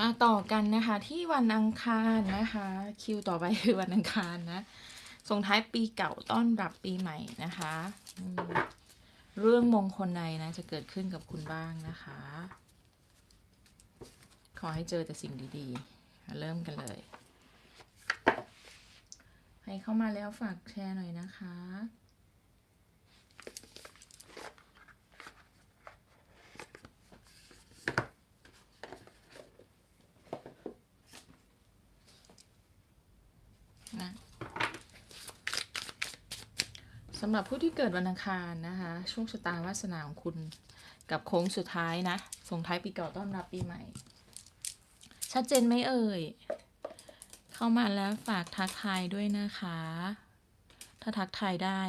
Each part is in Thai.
มาต่อกันนะคะ ที่วันอังคารนะคะ คิวต่อไปคือวันอังคารนะส่งท้ายปีเก่าต้อนรับปีใหม่นะคะเรื่องมงคลใดนะจะเกิดขึ้นกับคุณบ้างนะคะ ขอให้เจอแต่สิ่งดีๆ เริ่มกันเลยใครเข้ามาแล้วฝากแชร์หน่อยนะคะสำหรับผู้ที่เกิดวันอังคารนะคะโชคชะตาวาสนาของคุณกับโค้งสุดท้ายนะ ส่งท้ายปีเก่าต้อนรับปีใหม่ ชัดเจนไหมเอ่ย เข้ามาแล้วฝากทักทายด้วยนะคะ ถ้าทักทายได้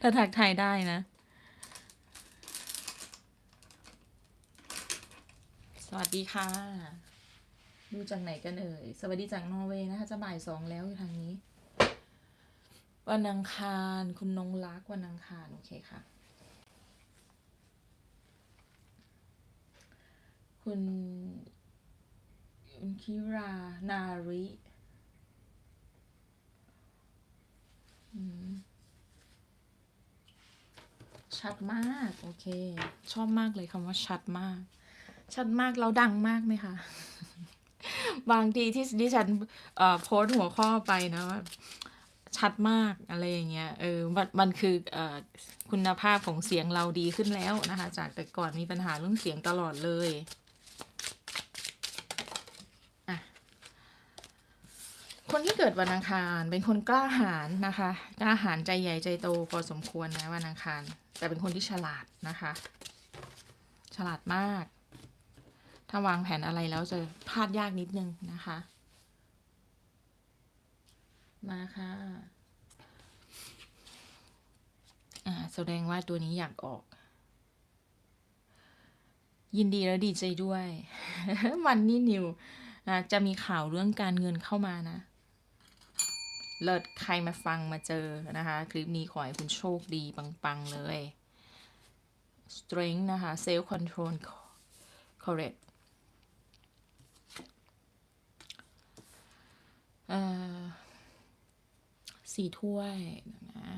ถ้าทักทายได้นะ สวัสดีค่ะ ดูจากไหนกันเอ่ย สวัสดีจากนอร์เวย์นะคะ จะบ่ายสองแล้วอยู่ทางนี้ วันอังคาร คุณนงรักวันอังคาร โอเคค่ะ คุณคุณคิรานาริชัดมาก โอเค ชอบมากเลยคำว่าชัดมาก ชัดมากเราดังมากไหมคะบางทีที่ดิฉันเอ่อโพสหัวข้อไปนะว่า ชัดมากอะไรอย่างเงี้ยเออมันมันคืออคุณภาพของเสียงเราดีขึ้นแล้วนะคะ จากแต่ก่อนมีปัญหาเรื่องเสียงตลอดเลยคนที่เกิดวันอังคารเป็นคนกล้าหาญนะคะ กล้าหาญใจใหญ่ใจโตพอสมควรนะวันอังคาร แต่เป็นคนที่ฉลาดนะคะ ฉลาดมาก ถ้าวางแผนอะไรแล้วจะพลาดยากนิดนึงนะคะ มาค่ะ อ่าแสดงว่าตัวนี้อยากออก ยินดีและดีใจด้วย มันนี่นิวนะจะมีข่าวเรื่องการเงินเข้ามานะ เลิศใครมาฟังมาเจอนะคะ คลิปนี้ขอให้คุณโชคดีปัง ๆ เลย strength นะคะ self control correct อ่อสี่ถ้วยนะ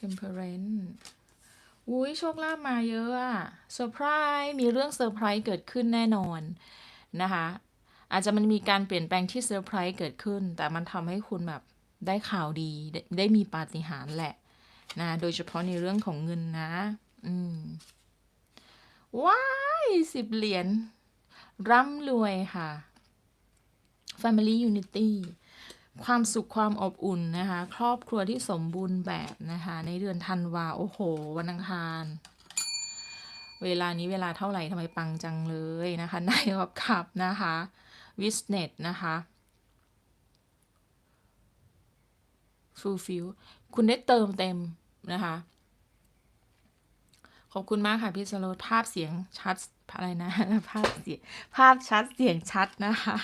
temperance อุ้ยโชคลาภมาเยอะอะเซอร์ไพรส์มีเรื่องเซอร์ไพรส์เกิดขึ้นแน่นอนนะคะอาจจะมันมีการเปลี่ยนแปลงที่เซอร์ไพรส์เกิดขึ้น แต่มันทำให้คุณแบบได้ข่าวดีได้ได้มีปาฏิหาริย์แหละนะโดยเฉพาะในเรื่องของเงินนะ อืมว้ายสิบเหรียญร่ำรวยค่ะ Family Unity ความสุขความอบอุ่นนะคะ ครอบครัวที่สมบูรณ์แบบนะคะ ในเดือนธันวาโอ้โห วันอังคาร เวลานี้เวลาเท่าไหร่ทำไมปังจังเลยนะคะนายกับขับนะคะวิสเนตนะคะ fulfill คุณได้เติมเต็มนะคะ ขอบคุณมากค่ะพี่สโลภาพเสียงชัดอะไรนะ ภาพเสียงภาพชัดเสียงชัดนะคะ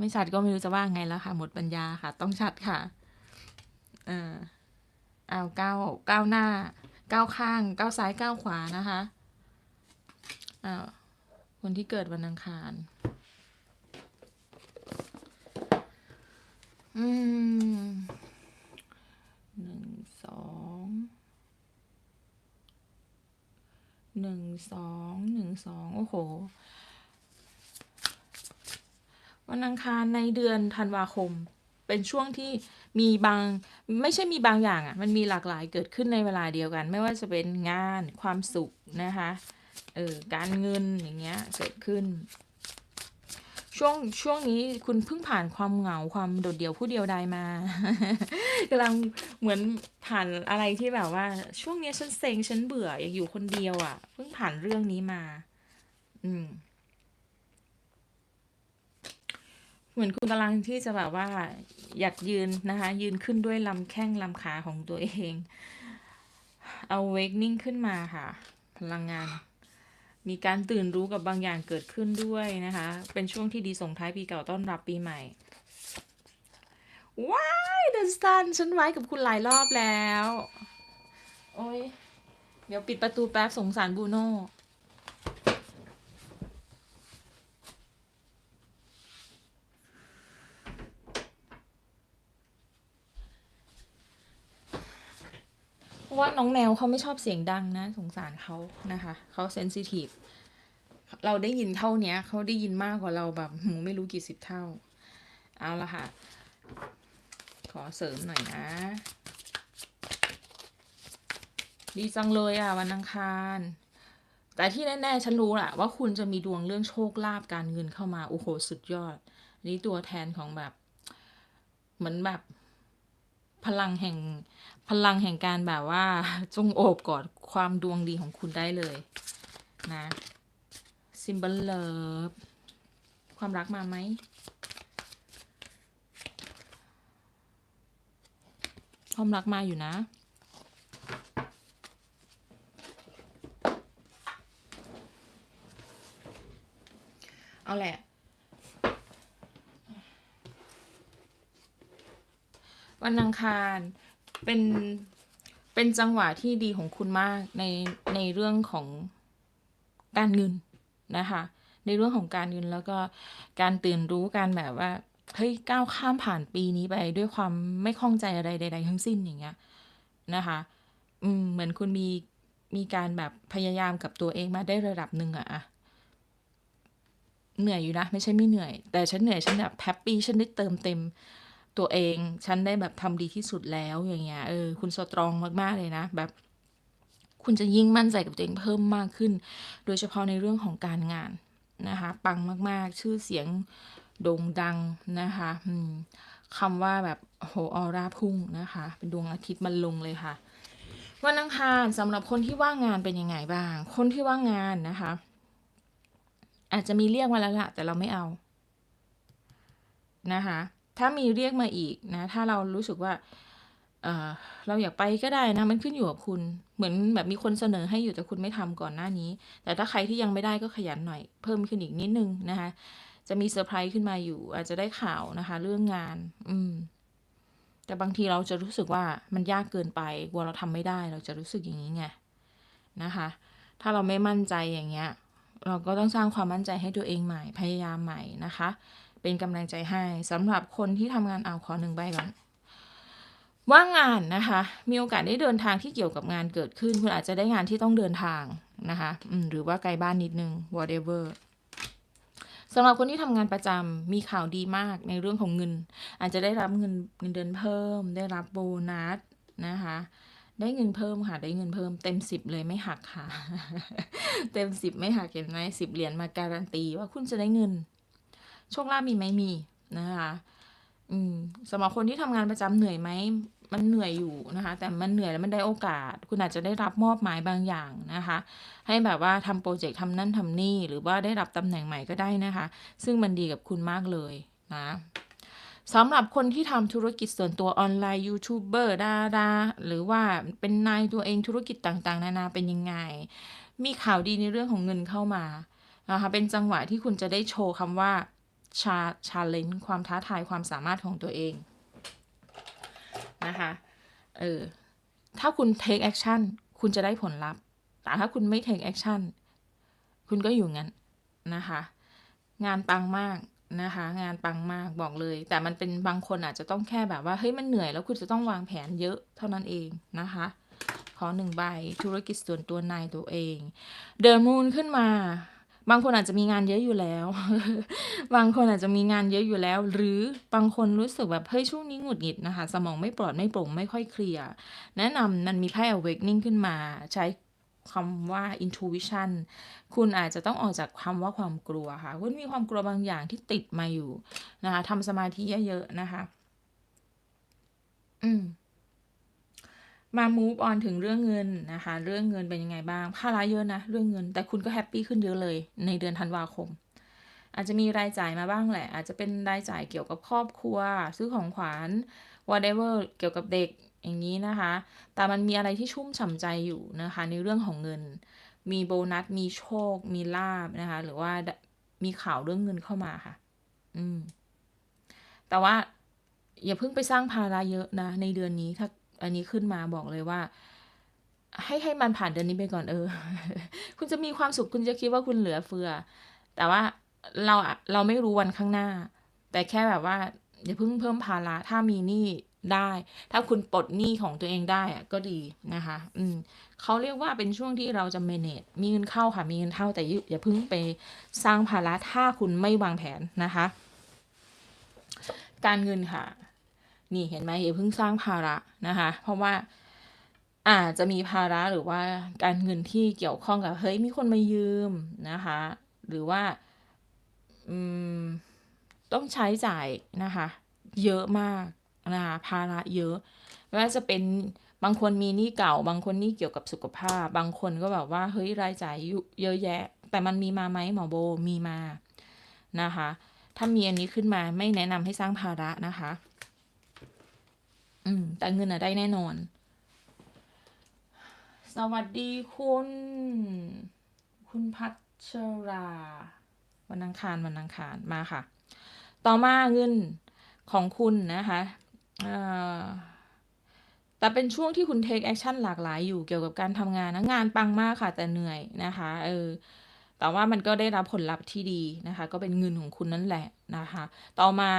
ไม่ชัดก็ไม่รู้จะว่าไงแล้วค่ะ หมดปัญญาค่ะ ต้องชัดค่ะ เออเอาก้าวก้าวหน้าก้าวข้างก้าวซ้ายก้าวขวานะคะอ้าวคนที่เกิดวันอังคาร อืมหนึ่งสองหนึ่งสองหนึ่งสองโอ้โห วันอังคารในเดือนธันวาคม เป็นช่วงที่มีบางไม่ใช่มีบางอย่างอะ่ะ มันมีหลากหลายเกิดขึ้นในเวลาเดียวกัน ไม่ว่าจะเป็นงานความสุขนะคะเออการเงินอย่างเงี้ยเกิดขึ้น ช่วงช่วงนี้คุณเพิ่งผ่านความเหงาความโดดเดี่ยวผู้เดียวดายมากำลังเหมือนผ่านอะไรที่แบบว่า ช่วงนี้ฉันเซ็งฉันเบื่ออยากอยู่คนเดียวอะ่ะ เพิ่งผ่านเรื่องนี้มา อืม เห มือนคุณกำลังที่จะแบบว่าอยากยืนนะคะ ยืนขึ้นด้วยลำแข้งลำขาของตัวเองเอาเวกนิ่งขึ้นมาค่ะ พลังงาน มีการตื่นรู้กับบางอย่างเกิดขึ้นด้วยนะคะ เป็นช่วงที่ดีส่งท้ายปีเก่าต้อนรับปีใหม่ว้ายเดอะซันฉันไว้กับคุณหลายรอบแล้ว โอ้ยเดี๋ยวปิดประตูแป๊บสงสารบูโน่ เพราะ ว่าน้องแนวเขาไม่ชอบเสียงดังนะ สงสารเขานะคะเขาเซนซิทีฟเราได้ยินเท่าเนี้ยเขาได้ยินมากกว่าเราแบบหืมไม่รู้กี่สิบเท่า เอาละค่ะ ขอเสริมหน่อยนะ ดีจังเลยอะวันอังคารแต่ที่แน่ๆ ฉันรู้แหละว่าคุณจะมีดวงเรื่องโชคลาภการเงินเข้ามา โอ้โห สุดยอด นี่ตัวแทนของแบบ เหมือนแบบ พลังแห่งพลังแห่งการแบบว่าจงโอบกอดความดวงดีของคุณได้เลยนะ Symbol Love ความรักมาไหมความรักมาอยู่นะเอาแหละ วันอังคารเป็นเป็นจังหวะที่ดีของคุณมากในในเรื่องของการเงินนะคะ ในเรื่องของการเงินแล้วก็การตื่นรู้การแบบว่าเฮ้ยก้าวข้ามผ่านปีนี้ไปด้วยความไม่ข้องใจอะไรใด ๆ ทั้งสิ้นอย่างเงี้ยนะคะอืมเหมือนคุณมีมีการแบบพยายามกับตัวเองมาได้ระดับหนึ่งอะอะเหนื่อยอยู่นะ ไม่ใช่ไม่เหนื่อย แต่ฉันเหนื่อยฉันแบบแฮปปี้ฉันได้เติมเต็ม ตัวเอง ฉันได้แบบทำดีที่สุดแล้วอย่างเงี้ยเออคุณสตรองมากๆเลยนะ แบบ คุณจะยิ่งมั่นใจกับตัวเองเพิ่มมากขึ้น โดยเฉพาะในเรื่องของการงานนะคะ ปังมากๆ ชื่อเสียงโด่งดังนะคะคำว่าแบบโหออร่าพุ่งนะคะ เป็นดวงอาทิตย์มันลงเลยค่ะวันอังคารสำหรับคนที่ว่างงานเป็นยังไงบ้าง คนที่ว่างงานนะคะ อาจจะมีเรียกมาแล้วละแต่เราไม่เอานะคะ ถ้ามีเรียกมาอีกนะ ถ้าเรารู้สึกว่าเออเราอยากไปก็ได้นะ มันขึ้นอยู่กับคุณ เหมือนแบบมีคนเสนอให้อยู่แต่คุณไม่ทำก่อนหน้านี้ แต่ถ้าใครที่ยังไม่ได้ก็ขยันหน่อย เพิ่มขึ้นอีกนิดนึงนะคะ จะมีเซอร์ไพรส์ขึ้นมาอยู่ อาจจะได้ข่าวนะคะ เรื่องงาน อืม แต่บางทีเราจะรู้สึกว่ามันยากเกินไป กลัวเราทำไม่ได้ เราจะรู้สึกอย่างนี้ไงนะคะ ถ้าเราไม่มั่นใจอย่างเงี้ย เราก็ต้องสร้างความมั่นใจให้ตัวเองใหม่ พยายามใหม่นะคะ เป็นกำลังใจให้สำหรับคนที่ทำงานเอาขอหนึ่งใบก่อนว่างงานนะคะ มีโอกาสได้เดินทางที่เกี่ยวกับงานเกิดขึ้น คุณอาจจะได้งานที่ต้องเดินทางนะคะหรือว่าไกลบ้านนิดนึง whatever สำหรับคนที่ทำงานประจำมีข่าวดีมากในเรื่องของเงิน อาจจะได้รับเงินเงินเดือนเพิ่ม ได้รับโบนัสนะคะ ได้เงินเพิ่มค่ะ ได้เงินเพิ่มเต็มสิบเลยไม่หักค่ะ เต็มสิบไม่หักเห็นไหมสิบเหรียญมาการันตีว่าคุณจะได้เงิน โชคลาภมีไหมมีนะคะอืมสำหรับคนที่ทำงานประจำเหนื่อยไหมมันเหนื่อยอยู่นะคะ แต่มันเหนื่อยแล้วมันได้โอกาส คุณอาจจะได้รับมอบหมายบางอย่างนะคะ ให้แบบว่าทำโปรเจกต์ทำนั่นทำนี่ หรือว่าได้รับตำแหน่งใหม่ก็ได้นะคะ ซึ่งมันดีกับคุณมากเลยนะสำหรับคนที่ทำธุรกิจส่วนตัวออนไลน์ยูทูบเบอร์ดาราหรือว่าเป็นนายตัวเองธุรกิจต่างๆ นานาเป็นยังไง มีข่าวดีในเรื่องของเงินเข้ามานะคะเป็นจังหวะที่คุณจะได้โชว์คำว่า ชาชาเลนจ์ความท้าทายความสามารถของตัวเองนะคะ เออ ถ้าคุณ take action คุณจะได้ผลลัพธ์ แต่ถ้าคุณไม่ take action คุณก็อยู่งั้นนะคะ งานปังมากนะคะ งานปังมากบอกเลย แต่มันเป็นบางคนอาจจะต้องแค่แบบว่า เฮ้ย มันเหนื่อยแล้วคุณจะต้องวางแผนเยอะเท่านั้นเองนะคะ ขอหนึ่งใบ ธุรกิจส่วนตัวนายตัวเอง เด e m มูนขึ้นมา บางคนอาจจะมีงานเยอะอยู่แล้ว บางคนอาจจะมีงานเยอะอยู่แล้ว หรือบางคนรู้สึกแบบเฮ้ยช่วงนี้หงุดหงิดนะคะ สมองไม่ปลอดไม่โปร่งไม่ค่อยเคลียร์ แนะนำมันมีไพ่ awakening ขึ้นมาใช้คำว่า intuition คุณอาจจะต้องออกจากคำว่าความกลัวค่ะคุณมีความกลัวบางอย่างที่ติดมาอยู่นะคะทำสมาธิเยอะๆนะคะ อืม มา move on ถึงเรื่องเงินนะคะ เรื่องเงินเป็นยังไงบ้างภาระเยอะนะ เรื่องเงิน แต่คุณก็แฮปปี้ขึ้นเยอะเลย ในเดือนธันวาคม อาจจะมีรายจ่ายมาบ้างแหละ อาจจะเป็นรายจ่ายเกี่ยวกับครอบครัว ซื้อของขวัญ whatever เกี่ยวกับเด็กอย่างนี้นะคะ แต่มันมีอะไรที่ชุ่มฉ่ำใจอยู่นะคะ ในเรื่องของเงิน มีโบนัส มีโชค มีลาบนะคะ หรือว่ามีข่าวเรื่องเงินเข้ามาค่ะ อืม แต่ว่าอย่าเพิ่งไปสร้างภาระเยอะนะ ในเดือนนี้ถ้า อันนี้ขึ้นมาบอกเลยว่า ให้ให้มันผ่านเดือนนี้ไปก่อนเออ คุณจะมีความสุขคุณจะคิดว่าคุณเหลือเฟือ แต่ว่าเราเราไม่รู้วันข้างหน้า แต่แค่แบบว่าอย่าเพิ่งเพิ่มภาระถ้ามีหนี้ได้ ถ้าคุณปลดหนี้ของตัวเองได้อะก็ดีนะคะ อืมเขาเรียกว่าเป็นช่วงที่เราจะ manage มีเงินเข้าค่ะ มีเงินเข้าแต่อย่าเพิ่งไปสร้างภาระถ้าคุณไม่วางแผนนะคะ การเงินค่ะ นี่เห็นไหมอย่าเพิ่งสร้างภาระนะคะ เพราะว่าอาจจะมีภาระหรือว่าการเงินที่เกี่ยวข้องกับเฮ้ยมีคนมายืมนะคะ หรือว่าอืมต้องใช้จ่ายนะคะ เยอะมากนะคะภาระเยอะไม่ว่าจะเป็นบางคนมีหนี้เก่า บางคนหนี้เกี่ยวกับสุขภาพ บางคนก็แบบว่าเฮ้ยรายจ่ายเยอะแยะ แต่มันมีมาไหมหมอโบมีมานะคะ ถ้ามีอันนี้ขึ้นมาไม่แนะนำให้สร้างภาระนะคะ อืม แต่เงินอะได้แน่นอน สวัสดีคุณ คุณพัชรา วันอังคารวันอังคารมาค่ะ ต่อมาเงินของคุณนะคะแต่เป็นช่วงที่คุณ take action หลากหลายอยู่เกี่ยวกับการทำงานนะงานปังมากค่ะ แต่เหนื่อยนะคะเออแต่ว่ามันก็ได้รับผลลัพธ์ที่ดีนะคะ ก็เป็นเงินของคุณนั่นแหละนะคะ ต่อมา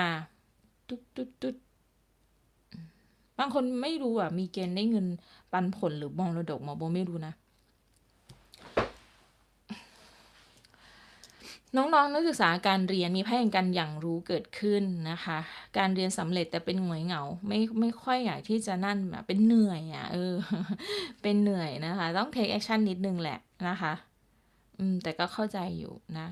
ตุ๊ดตุ๊ดตุ๊ด บางคนไม่รู้อะ มีเกณฑ์ได้เงินปันผลหรือมรดกหมอโบไม่รู้นะ น้องๆนักศึกษาการเรียนมีไพ่งการอย่างรู้เกิดขึ้นนะคะ การเรียนสำเร็จแต่เป็นหงอยเหงา ไม่ไม่ค่อยอยากที่จะนั่นแบบเป็นเหนื่อยอะเออ เป็นเหนื่อยนะคะ ต้อง take action นิดนึงแหละนะคะ อืม แต่ก็เข้าใจอยู่นะ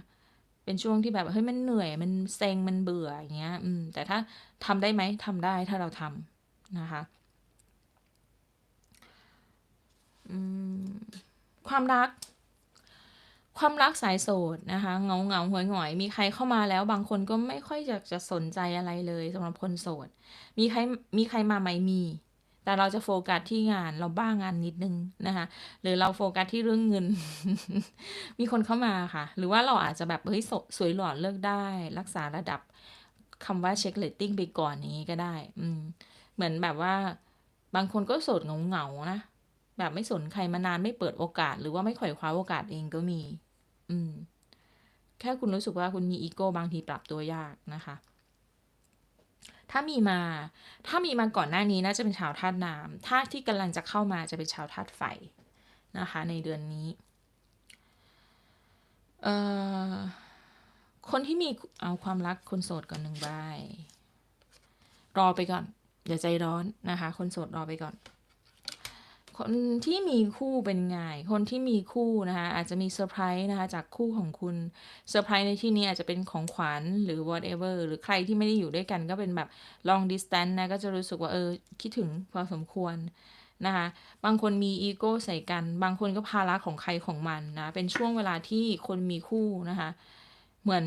เป็นช่วงที่แบบเฮ้ยมันเหนื่อยมันเซ็งมันเบื่ออย่างเงี้ย อืม แต่ถ้าทำได้ไหมทำได้ถ้าเราทำ นะคะความรัก ความรักสายโสดนะคะเงาเงาหงอยหงอยมีใครเข้ามาแล้วบางคนก็ไม่ค่อยอยากจะสนใจอะไรเลยสำหรับคนโสด มีใครมีใครมาไหมมี แต่เราจะโฟกัสที่งานเราบ้างงานนิดนึงนะคะหรือเราโฟกัสที่เรื่องเงิน มีคนเข้ามาค่ะ หรือว่าเราอาจจะแบบเฮ้ยสสวยหล่อเลิกได้ รักษาระดับคำว่าเช็คเลตติ้งไปก่อนอย่างนี้ก็ได้ อืม เหมือนแบบว่า บางคนก็โสดเงาเงาๆนะแบบไม่สนใครมานานไม่เปิดโอกาส หรือว่าไม่ขวอยคว้าโอกาสเองก็มี อืม แค่คุณรู้สึกว่าคุณมีอีโก้บางทีปรับตัวยากนะคะ ถ้ามีมา ถ้ามีมาก่อนหน้านี้น่าจะเป็นชาวธาตุน้ำถ้าที่กำลังจะเข้ามาจะเป็นชาวธาตุไฟนะคะ ในเดือนนี้ เอ่อ คนที่มีเอาความรักคนโสดก่อนหนึ่งใบรอไปก่อน อย่าใจร้อนนะคะ คนโสดรอไปก่อน คนที่มีคู่เป็นไง คนที่มีคู่นะคะ อาจจะมีเซอร์ไพรส์นะคะ จากคู่ของคุณเซอร์ไพรส์ในที่นี้อาจจะเป็นของขวัญหรือ whatever หรือใครที่ไม่ได้อยู่ด้วยกันก็เป็นแบบ long distance นะ ก็จะรู้สึกว่าเออ คิดถึงพอสมควรนะคะบางคนมีอีโก้ใส่กัน บางคนก็ภาระของใครของมันนะ เป็นช่วงเวลาที่คนมีคู่นะคะ เหมือน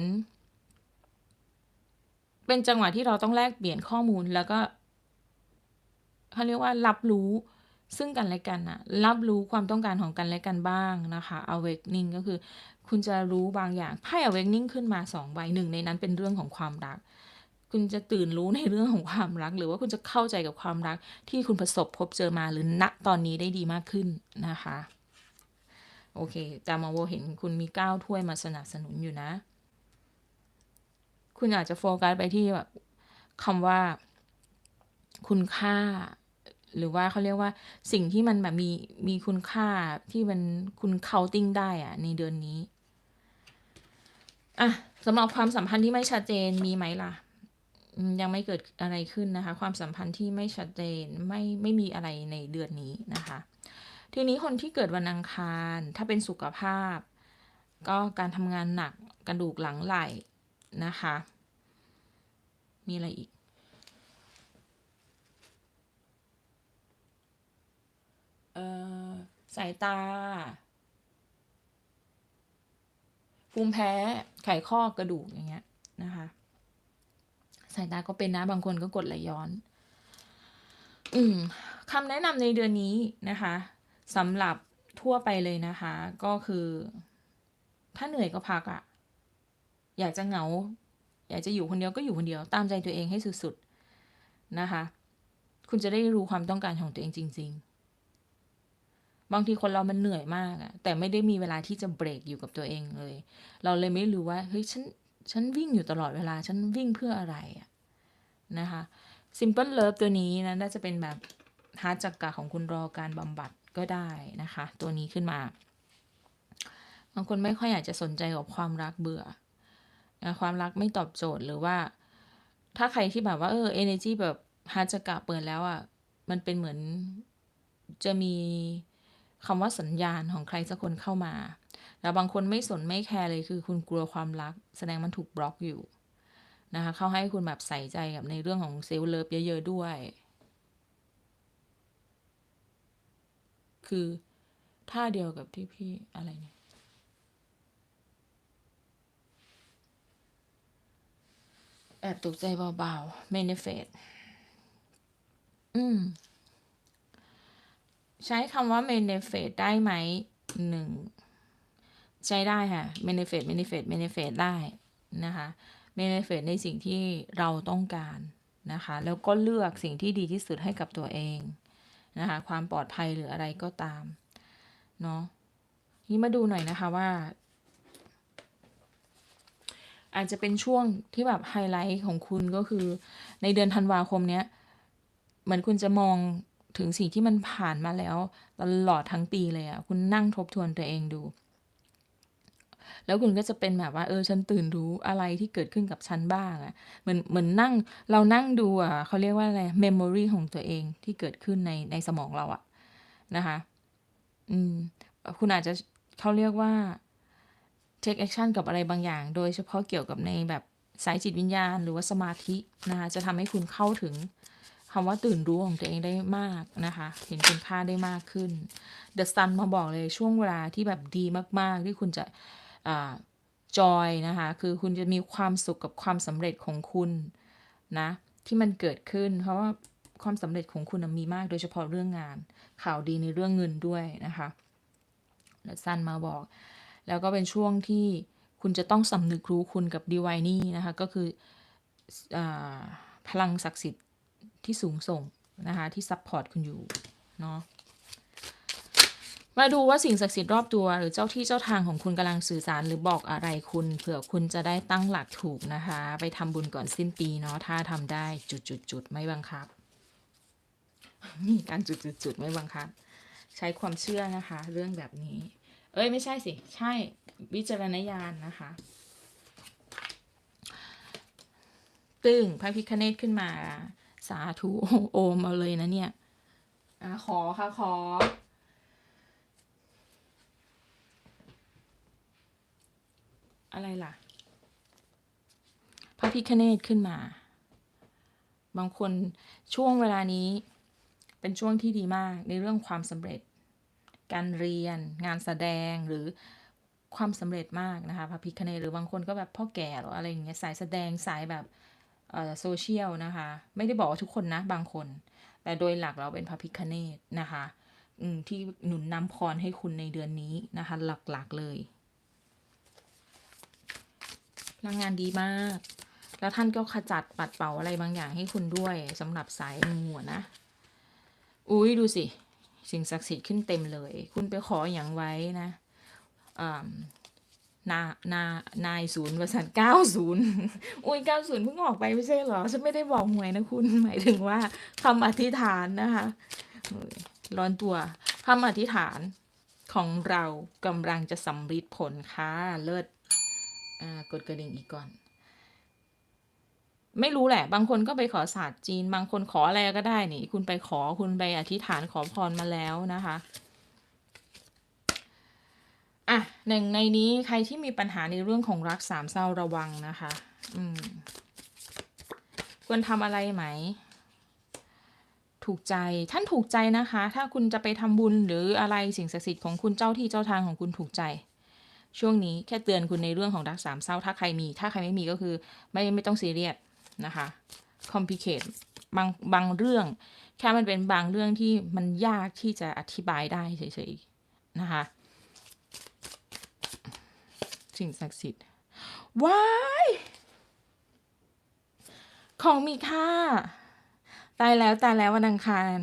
เป็นจังหวะที่เราต้องแลกเปลี่ยนข้อมูลแล้วก็ เขาเรียกว่ารับรู้ซึ่งกันและกันอะรับรู้ความต้องการของกันและกันบ้างนะคะ awakening ก็คือ คุณจะรู้บางอย่างไพ่ awakening ขึ้นมาสองใบหนึ่งในนั้นเป็นเรื่องของความรัก คุณจะตื่นรู้ในเรื่องของความรัก หรือว่าคุณจะเข้าใจกับความรัก ที่คุณประสบพบเจอมาหรือณตอนนี้ได้ดีมากขึ้นนะคะ โอเคจามาโวเห็นคุณมีก้าวถ้วยมาสนับสนุนอยู่นะ คุณอาจจะโฟกัสไปที่แบบคำว่า คุณค่า หรือว่าเขาเรียกว่าสิ่งที่มันแบบมีมีคุณค่าที่มันคุณเคาติ้งได้อะในเดือนนี้อะสำหรับความสัมพันธ์ที่ไม่ชัดเจนมีไหมล่ะ ยังไม่เกิดอะไรขึ้นนะคะ ความสัมพันธ์ที่ไม่ชัดเจนไม่ไม่มีอะไรในเดือนนี้นะคะ ทีนี้คนที่เกิดวันอังคาร ถ้าเป็นสุขภาพ ก็การทำงานหนักกระดูกหลังไหล่นะคะ มีอะไรอีก เออสายตา ภูมิแพ้ไขข้อกระดูกอย่างเงี้ยนะคะ สายตาก็เป็นนะบางคนก็กดไหลย้อน อืมคำแนะนำในเดือนนี้นะคะสำหรับทั่วไปเลยนะคะ ก็คือ ถ้าเหนื่อยก็พักอะอยากจะเหงา อยากจะอยู่คนเดียวก็อยู่คนเดียว ตามใจตัวเองให้สุดๆนะคะ คุณจะได้รู้ความต้องการของตัวเองจริง ๆ บางทีคนเรามันเหนื่อยมากอะแต่ไม่ได้มีเวลาที่จะเบรกอยู่กับตัวเองเลย เราเลยไม่รู้ว่าเฮ้ยฉันฉันวิ่งอยู่ตลอดเวลา ฉันวิ่งเพื่ออะไรอะนะคะ Simple Love ตัวนี้นะน่าจะเป็นแบบฮาร์ดจักกะของคุณรอการบำบัดก็ได้นะคะ ตัวนี้ขึ้นมาบางคนไม่ค่อยอยากจะสนใจกับความรักเบื่อนะความรักไม่ตอบโจทย์หรือว่า ถ้าใครที่แบบว่าเออ energy แบบฮาร์ดจักกะเปิดแล้วอะ่ะมันเป็นเหมือนจะมี คำว่าสัญญาณของใครสักคนเข้ามาแล้วบางคนไม่สนไม่แคร์เลยคือคุณกลัวความรัก แสดงมันถูกบล็อกอยู่นะคะเขาให้คุณแบบใส่ใจกับในเรื่องของเซลล์เลิฟเยอะ ๆ ด้วย คือท่าเดียวกับที่พี่อะไรเนี่ยแอบตกใจเบาๆเมนิเฟตอืม ใช้คำว่า manifest ได้ไหมหนึ่งใช้ได้ค่ะ manifest manifest manifest ได้นะคะ manifest ในสิ่งที่เราต้องการนะคะ แล้วก็เลือกสิ่งที่ดีที่สุดให้กับตัวเองนะคะ ความปลอดภัยหรืออะไรก็ตามเนาะนี่มาดูหน่อยนะคะว่า อาจจะเป็นช่วงที่แบบไฮไลท์ของคุณก็คือ ในเดือนธันวาคมเนี้ย เหมือนคุณจะมอง ถึงสิ่งที่มันผ่านมาแล้วตลอดทั้งปีเลยอะคุณนั่งทบทวนตัวเองดู แล้วคุณก็จะเป็นแบบว่า เออ ฉันตื่นรู้อะไรที่เกิดขึ้นกับฉันบ้างอะเหมือนเหมือนนั่งเรานั่งดูอะเขาเรียกว่าอะไรเมมโมรีของตัวเองที่เกิดขึ้นในในสมองเราอะนะคะ อืม คุณอาจจะเขาเรียกว่า take action กับอะไรบางอย่าง โดยเฉพาะเกี่ยวกับในแบบสายจิตวิญญาณ หรือว่าสมาธินะคะ จะทำให้คุณเข้าถึง คำว่าตื่นรู้ของตัวเองได้มากนะคะ เห็นคุณค่าได้มากขึ้น The Sun มาบอกเลยช่วงเวลาที่แบบดีมาก ๆ ที่คุณจะจอยนะคะ คือคุณจะมีความสุขกับความสำเร็จของคุณนะ ที่มันเกิดขึ้น เพราะว่าความสำเร็จของคุณมีมากโดยเฉพาะเรื่องงาน ข่าวดีในเรื่องเงินด้วยนะคะ The Sun มาบอก แล้วก็เป็นช่วงที่คุณจะต้องสำนึกรู้คุณกับดีวนี่นะคะ ก็คืออพลังศักดิ์สิทธิ์ ที่สูงส่งนะคะที่ซัพพอร์ตคุณอยู่เนาะมาดูว่าสิ่งศักดิ์สิทธิ์รอบตัว หรือเจ้าที่เจ้าทางของคุณกำลังสื่อสารหรือบอกอะไรคุณเผื่อคุณจะได้ตั้งหลักถูกนะคะ ไปทำบุญก่อนสิ้นปีเนาะถ้าทำได้จุดจุดจุดไม่บังคับ มีการจุดจุดจุดไม่บังคับ ใช้ความเชื่อนะคะ เรื่องแบบนี้ เอ้ยไม่ใช่สิ ใช่วิจารณญาณนะคะ ตึงพระพิคเนตขึ้นมา สาธุโอมเอาเลยนะเนี่ยอะขอค่ะขอ อะไรล่ะ พระพิคเนตขึ้นมา บางคนช่วงเวลานี้เป็นช่วงที่ดีมากในเรื่องความสำเร็จ การเรียน งานแสดงหรือความสำเร็จมากนะคะพระพิคเนตหรือบางคนก็แบบพ่อแก่หรืออะไรอย่างเงี้ยสายแสดงสายแบบ โซเชียลนะคะ ไม่ได้บอกว่าทุกคนนะบางคน แต่โดยหลักเราเป็นพระพิคเนตนะคะที่หนุนนำพรให้คุณในเดือนนี้นะคะ หลักๆเลยพลังงานดีมาก แล้วท่านก็ขจัดปัดเป่าอะไรบางอย่างให้คุณด้วยสำหรับสายงูนะ อุ้ยดูสิ สิ่งศักดิ์สิทธิ์ขึ้นเต็มเลย คุณไปขออย่างไว้นะ นานานายศูนย์บริษัทเก้าศูนย์อุ้ยเก้าศูนย์เพิ่งออกไปไม่ใช่เหรอ ฉันไม่ได้บอกหวยนะคุณ หมายถึงว่าคำอธิษฐานนะคะร้อนตัวคำอธิษฐานของเรากำลังจะสำฤทธิ์ผลค่ะเลิศอ่ากดกระดิ่งอีกก่อน ไม่รู้แหละ บางคนก็ไปขอศาสตร์จีน บางคนขออะไรก็ได้นี่ คุณไปขอคุณไปอธิษฐานขอพรมาแล้วนะคะ อะหนึ่งในนี้ใครที่มีปัญหาในเรื่องของรักสามเศร้าระวังนะคะ อืม ควรทำอะไรไหม ถูกใจท่านถูกใจนะคะ ถ้าคุณจะไปทำบุญหรืออะไรสิ่งศักดิ์สิทธิ์ของคุณเจ้าที่เจ้าทางของคุณถูกใจ ช่วงนี้แค่เตือนคุณในเรื่องของรักสามเศร้า ถ้าใครมี ถ้าใครไม่มีก็คือไม่ไม่ต้องซีเรียสนะคะคอมพิเคทบางบางเรื่อง แค่มันเป็นบางเรื่องที่มันยากที่จะอธิบายได้เฉยๆนะคะ สิ่งศักดิ์สิทธิ์ว้ายของมีค่า ตายแล้วตายแล้ววันอังคาร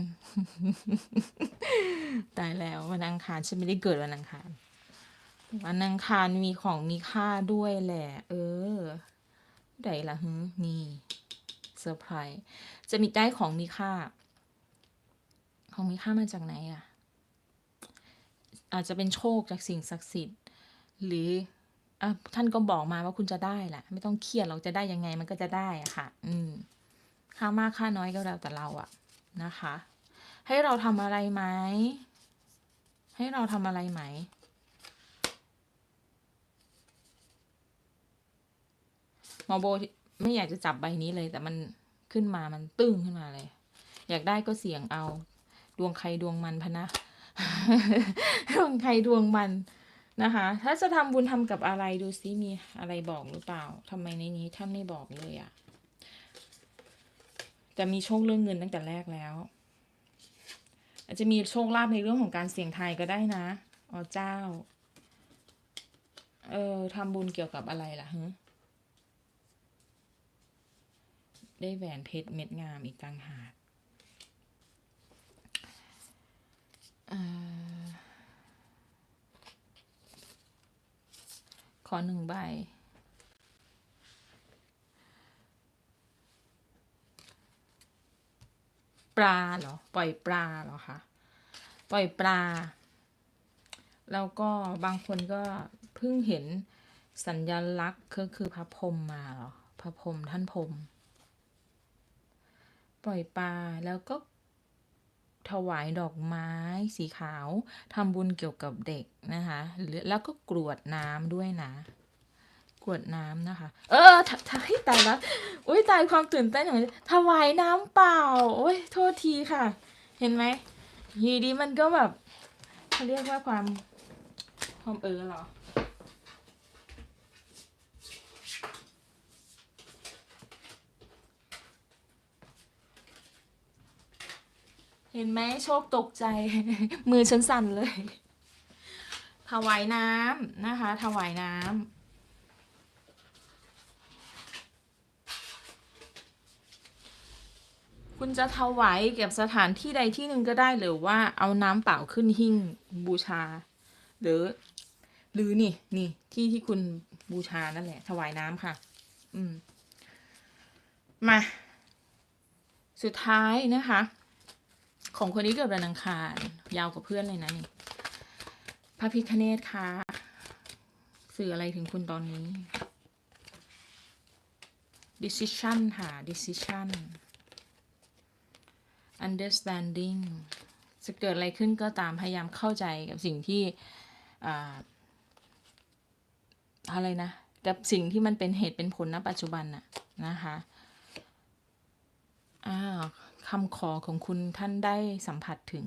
ตายแล้ววันอังคารฉันไม่ได้เกิดวันอังคาร วันอังคารมีของมีค่าด้วยแหละ เออไดละฮึนี่เซอร์ไพรส์จะมีได้ของมีค่า ของมีค่ามาจากไหนอะอาจจะเป็นโชคจากสิ่งศักดิ์สิทธิ์ หรือ อะท่านก็บอกมาว่าคุณจะได้แหละไม่ต้องเครียดเราจะได้ยังไงมันก็จะได้อะค่ะ อืม ค่ามากค่าน้อยก็แล้วแต่เราอะนะคะ ให้เราทำอะไรไหมให้เราทำอะไรไหมหมอโบไม่อยากจะจับใบนี้เลย แต่มันขึ้นมามันตึ้งขึ้นมาเลย อยากได้ก็เสี่ยงเอา ดวงใครดวงมันพะนะ ดวงใครดวงมัน นะคะ ถ้าจะทำบุญทำกับอะไรดูซิมีอะไรบอกหรือเปล่าทำไมในนี้ท่านไม่บอกเลยอะแต่มีโชคเรื่องเงินตั้งแต่แรกแล้ว อาจจะมีโชคลาภในเรื่องของการเสี่ยงทายก็ได้นะอ๋อเจ้า เออทำบุญเกี่ยวกับอะไรล่ะฮะได้แหวนเพชรเม็ดงามอีกต่างหากเอ่อ ขอหนึ่งใบ ปลาเหรอ ปล่อยปลาเหรอคะ ปล่อยปลา แล้วก็บางคนก็เพิ่งเห็นสัญลักษณ์ก็คือพระพรหมมาเหรอ พระพรหมท่านพรหมปล่อยปลาแล้วก็ ถวายดอกไม้สีขาวทำบุญเกี่ยวกับเด็กนะคะหรือแล้วก็กรวดน้ำด้วยนะ กรวดน้ำนะคะ เออถถให้ตายแล้วอุ้ยตายความตื่นเต้นของถวายน้ำเปล่าโอ้ยโทษทีค่ะ เห็นไหมยีดีมันก็แบบเขาเรียกว่าความความเออเหรอ ห็นไหมโชคตกใจ มือฉันสั่นเลย ถวายน้ำนะคะ ถวายน้ำคุณจะถวายเกับสถานที่ใดที่หนึ่งก็ได้หรือว่าเอาน้ำเปล่าขึ้นหิ้งบูชา หรือ หรือนี่นี่ที่ที่คุณบูชานั่นแหละ ถวายน้ำค่ะ อืม มา สุดท้ายนะคะ ของคนที่เกิดวันอังคาร ยาวกว่าเพื่อนเลยนะนี่พระพิคเนตค่ะสื่ออะไรถึงคุณตอนนี้ decision ค่ะ decision understanding จะเกิดอะไรขึ้นก็ตามพยายามเข้าใจกับสิ่งที่อ่าอะไรนะ กับสิ่งที่มันเป็นเหตุเป็นผลณปัจจุบันน่ะนะคะ อ้าว คำขอของคุณท่านได้สัมผัสถึง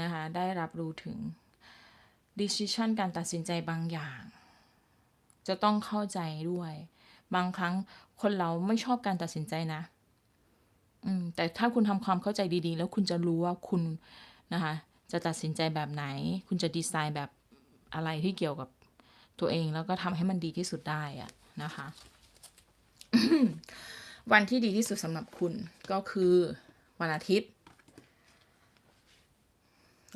นะคะได้รับรู้ถึง decision การตัดสินใจบางอย่าง จะต้องเข้าใจด้วย บางครั้งคนเราไม่ชอบการตัดสินใจนะอืมแต่ถ้าคุณทำความเข้าใจดีๆ แล้วคุณจะรู้ว่าคุณนะคะจะตัดสินใจแบบไหน คุณจะดีไซน์แบบอะไรที่เกี่ยวกับตัวเอง แล้วก็ทำให้มันดีที่สุดได้อะนะคะ วันที่ดีที่สุดสำหรับคุณก็คือวันอาทิตย์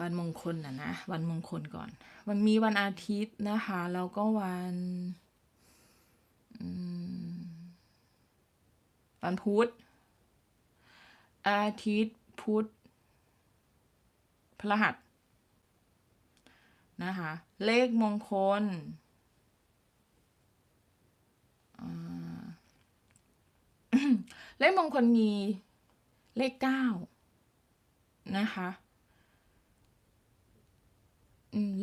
วันมงคลนะนะ วันมงคลก่อนวันมีวันอาทิตย์นะคะแล้วก็วันวันพุธอาทิตย์พุธพฤหัสนะคะ เลขมงคลอ่า เลขมงคลมีเลขเก้านะคะ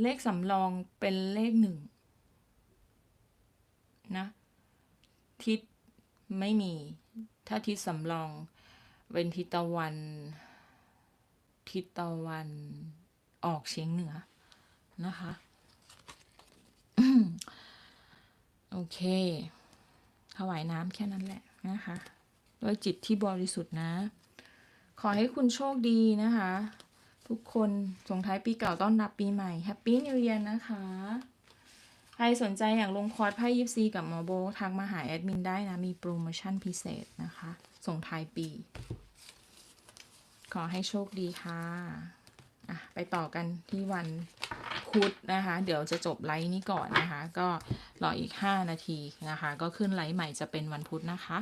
เลขสำรองเป็นเลขหนึ่งนะทิศไม่มี ถ้าทิศสำรองเป็นทิศตะวัน ทิศตะวันออกเฉียงเหนือนะคะโอเคถวายน้ำแค่นั้นแหละนะคะ ด้วยจิตที่บริสุทธิ์นะ ขอให้คุณโชคดีนะคะ ทุกคนส่งท้ายปีเก่าต้อนรับปีใหม่แฮปปี้นิว e ย r นะคะ ใครสนใจอยากลงคอร์สไพ่ยิปซีกับหมอโบทักมาหาแอดมินได้นะ มีโปรโมชั่นพิเศษนะคะ ส่งท้ายปี ขอให้โชคดีค่ะอะ ไปต่อกันที่วันพุธนะคะ เดี๋ยวจะจบไลฟ์นี้ก่อนนะคะ ก็รออีก 5 นาทีนะคะ ก็ขึ้นไลฟ์ใหม่จะเป็นวันพุธนะคะ